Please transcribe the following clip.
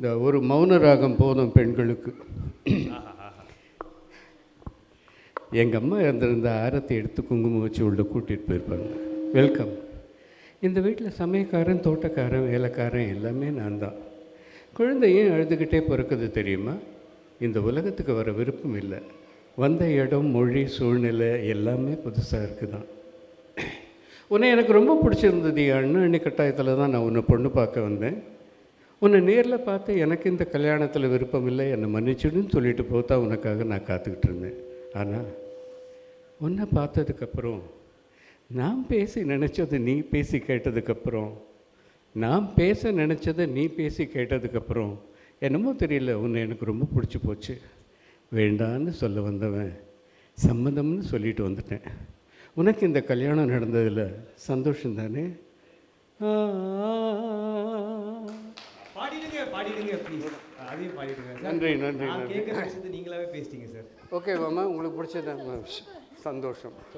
இந்த ஒரு மௌன ராகம் போதும் பெண்களுக்கு. எங்கள் அம்மா இருந்திருந்த ஆரத்தை எடுத்து குங்குமம் வச்சு உள்ள கூட்டிகிட்டு போயிருப்பாங்க. வெல்கம் இந்த வீட்டில் சமயக்காரன் தோட்டக்காரன் வேலைக்காரன் எல்லாமே நான் தான் குழந்தையும் அழுதுகிட்டே பிறக்குது தெரியுமா? இந்த உலகத்துக்கு வர விருப்பம் இல்லை. வந்த இடம் மொழி சூழ்நிலை எல்லாமே புதுசாக இருக்குதான். உன்னை எனக்கு ரொம்ப பிடிச்சிருந்தது அண்ணன் அண்ணி. கட்டாயத்தில் தான் நான் உன்னை பொண்ணு பார்க்க வந்தேன். உன்னை நேரில் பார்த்து எனக்கு இந்த கல்யாணத்தில் விருப்பம் இல்லை என்னை மன்னிச்சுடுன்னு சொல்லிட்டு போத்தா உனக்காக நான் காத்துக்கிட்டு இருந்தேன். ஆனால் உன்னை பார்த்ததுக்கப்புறம் நான் பேசி நினச்சது நீ பேசி கேட்டதுக்கப்புறம் நான் பேச நினச்சதை நீ பேசி கேட்டதுக்கப்புறம் என்னமோ தெரியல உன்னை எனக்கு ரொம்ப பிடிச்சி போச்சு. வேண்டான்னு சொல்ல வந்தவன் சம்மந்தம்னு சொல்லிட்டு வந்துட்டேன். உனக்கு இந்த கல்யாணம் நடந்ததில் சந்தோஷம் தானே ஆ, பாடிடுங்க பாடிடுங்க ப்ளீஸ் அதையும் பாடிடுங்க சார் நன்றி நன்றி நான் நன்றி. கேட்குற விஷயத்தை நீங்களாவே பேசிட்டீங்க சார் ஓகே மாமா. உங்களுக்கு பிடிச்சதா சந்தோஷம்.